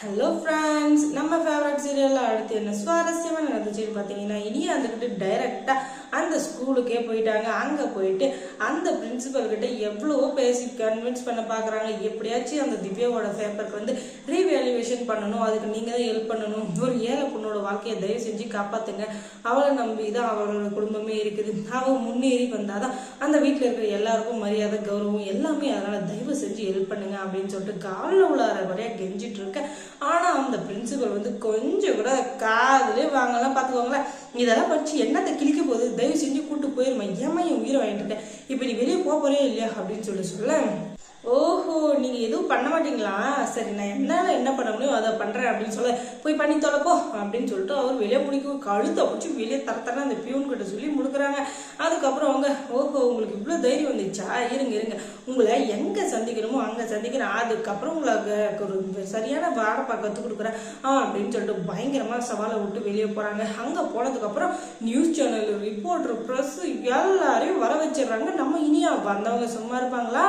Hello friends நம்ம favourite சீரியலில் அடுத்து என்ன சுவாரஸ்யமாக நடந்துச்சுன்னு பார்த்தீங்கன்னா இனியா வந்துக்கிட்டு டைரெக்டாக அந்த ஸ்கூலுக்கே போயிட்டாங்க. அங்கே போயிட்டு அந்த பிரின்சிபல் கிட்ட எவ்வளவோ பேசி கன்வின்ஸ் பண்ண பார்க்குறாங்க எப்படியாச்சும் அந்த திவ்யாவோட பேப்பருக்கு வந்து ரீவேல்யூவேஷன் பண்ணணும். அதுக்கு நீங்கள் தான் ஹெல்ப் பண்ணணும். ஒரு ஏழை பொண்ணோட வாழ்க்கையை தயவு செஞ்சு காப்பாற்றுங்க அவளை நம்பி தான் அவளோட குடும்பமே இருக்குது. அவள் முன்னேறி வந்தால் தான் அந்த வீட்டில் இருக்கிற எல்லாருக்கும் மரியாதை கௌரவம் எல்லாமே அதனால் தயவு செஞ்சு ஹெல்ப் பண்ணுங்க அப்படின்னு சொல்லிட்டு காலில் உள்ளார வரையா கெஞ்சிட்டு இருக்க ஆனால் அந்த பிரின்சிபல் வந்து கொஞ்சம் கூட காதலே வாங்கலாம் பார்த்துக்கோங்களேன் இதெல்லாம் படிச்சு என்னத்தை கிழிக்க போகுது? தயவு செஞ்சு கூட்டு போயிருமா? ஏமா என் உயிரை வாங்கிட்டு இருக்கேன் இப்போ நீ வெளியே போக போறே இல்லையா? அப்படின்னு சொல்லி சொல்ல. ஓஹோ நீங்க எதுவும் பண்ண மாட்டீங்களா? சரி நான் என்னால் என்ன பண்ண முடியும்? அதை பண்றேன் அப்படின்னு சொல்ல. போய் பண்ணி தொலைப்போ அப்படின்னு சொல்லிட்டு அவர் வெளியே முடிக்கும் கழுத்தை பிடிச்சி வெளியே தர அந்த பியூன் கிட்ட சொல்லி முடுக்குறாங்க அதுக்கப்புறம் அவங்க ஓஹோ உங்களுக்கு இவ்வளோ தைரியம் வந்துச்சா? இருங்க இருங்க. உங்களை சந்திக்கணுமோ அங்கே சந்திக்கிறேன் அதுக்கப்புறம் உங்களுக்கு ஒரு சரியான வாடப்பா கற்றுக் கொடுக்குறேன். ஆ அப்படின்னு சொல்லிட்டு பயங்கரமாக சவாலை விட்டு வெளியே போகிறாங்க அங்கே போனதுக்கப்புறம் நியூஸ் சேனல் ரிப்போர்ட்டர் ப்ரெஸ் எல்லாரையும் வர வச்சிடுறாங்க. நம்ம இனியா வந்தவங்க சும்மா இருப்பாங்களா?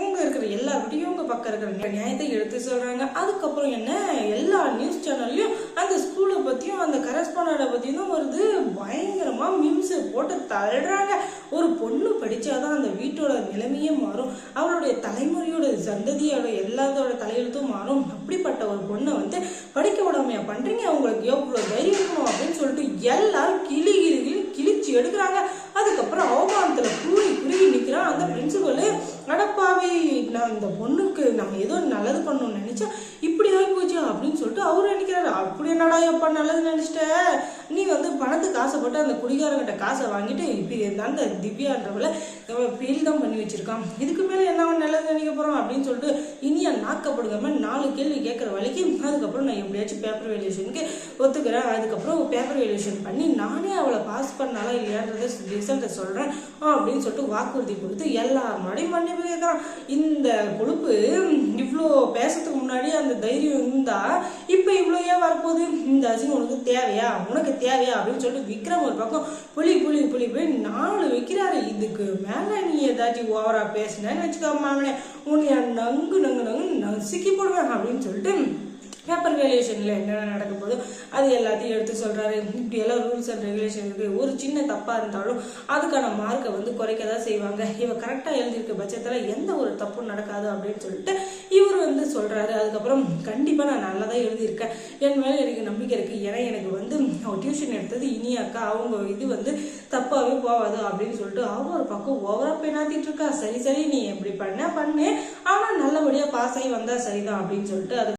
இங்கே இருக்கிற எல்லாருக்கிட்டையும் இவங்க பக்கம் இருக்கிற நியாயத்தை எடுத்து சொல்கிறாங்க அதுக்கப்புறம் என்ன? எல்லா நியூஸ் சேனல்லையும் அந்த ஸ்கூலை பற்றியும் அந்த கரஸ்பாண்டை பற்றியும் தான் வருது. பயங்கரமாக மிம்ஸை போட்டு தள்ளுறாங்க. ஒரு பொண்ணு படித்தாதான் அந்த நிலைமையே மாறும். அவளுடைய தலைமுறையோட சந்ததியோட எல்லாத்தோட தலையெழுத்தும் மாறும். அப்படிப்பட்ட ஒரு பொண்ணை வந்து படிக்க விடாமையா பண்றீங்க? அவங்களுக்கு எவ்வளவு தைரியம் இருக்கணும் அப்படின்னு சொல்லிட்டு எல்லாரும் கிளி கிளி கிளி கிழிச்சு எடுக்கிறாங்க. அதுக்கப்புறம் அவமானத்துல கூறி குறுகி நிற்கிறான் அந்த பிரின்சிபலு நடப்பாவே நான் இந்த பொண்ணுக்கு நம்ம ஏதோ நல்லது பண்ணணும்னு நினைச்சா இப்படி ஆகி போச்சு? அப்படின்னு சொல்லிட்டு அவரு நினைக்கிறாரு. அப்படி என்னடா எப்பா நல்லது நினைச்சிட்ட? நீ வந்து பணத்துக்கு ஆசைப்பட்டு அந்த குடிகாரங்கிட்ட காசை வாங்கிட்டு இப்படி அந்த திவ்யான்றவளை ஃபீல் தான் பண்ணி வச்சிருக்கான். இதுக்கு மேலே என்ன நல்லது நினைக்க போகிறோம் அப்படின்னு சொல்லிட்டு இனியா நாக்கப்படுகாம நாலு கேள்வி கேட்குற வரைக்கும் அதுக்கப்புறம் நான் எப்படியாச்சும் பேப்பர் வேல்யூஷனுக்கு ஒத்துக்கிறேன். அதுக்கப்புறம் பேப்பர் வேல்யூஷன் பண்ணி நானே அவளை பாஸ் பண்ணாலா இல்லையான்றத ரிசல்ட்டை சொல்கிறேன் அப்படின்னு சொல்லிட்டு வாக்குறுதி கொடுத்து எல்லார் முன்னாடியும் மன்னிப்பு கேட்கறான் இந்த கொழுப்பு இவ்வளோ பேசுறதுக்கு முன்னாடி அந்த தைரியம் இருந்தால் இப்போ இவ்வளோ ஏன் வரப்போகுது? இந்த அசிங்க உனக்கு தேவையா? உனக்கு தேவையா அப்படின்னு சொல்லிட்டு விக்ரம் ஒரு பக்கம் புலி புலி புலி போய் நாலு வைக்கிறாரு. இதுக்கு மேலே நீ ஏதாச்சும் ஓவரா பேசினேன்னு வச்சுக்கோ மாமனே. உன்னை நங்கு நங்கு நங்கு நசுக்கி போடுவேன் அப்படின்னு சொல்லிட்டு பேப்பர் வேல்யூஷனில் என்னென்ன நடக்க போதோ அது எல்லாத்தையும் எடுத்து சொல்கிறாரு இப்படி எல்லாம் ரூல்ஸ் அண்ட் ரெகுலேஷன் இருக்குது ஒரு சின்ன தப்பாக இருந்தாலும் அதுக்கான மார்க்கை வந்து குறைக்க தான் செய்வாங்க. இவ கரெக்டாக எழுதியிருக்க பட்சத்தில் எந்த ஒரு தப்பும் நடக்காது அப்படின்னு சொல்லிட்டு இவர் சொல்கிறாரு அதுக்கப்புறம் கண்டிப்பாக நான் நல்லா தான் எழுதியிருக்கேன். என் மேலே எனக்கு நம்பிக்கை இருக்குது ஏன்னா எனக்கு வந்து டியூஷன் எடுத்தது இனி அக்கா அவங்க இது வந்து தப்பாகவே போகாது அப்படின்னு சொல்லிட்டு அவங்க ஒரு பக்கம் ஓவராக பேனாத்திட்டு இருக்கா. சரி சரி நீ எப்படி பண்ண பண்ணு. ஆனால் நல்லபடியாக பாஸ் ஆகி வந்தால் சரிதான் அப்படின்னு சொல்லிட்டு அது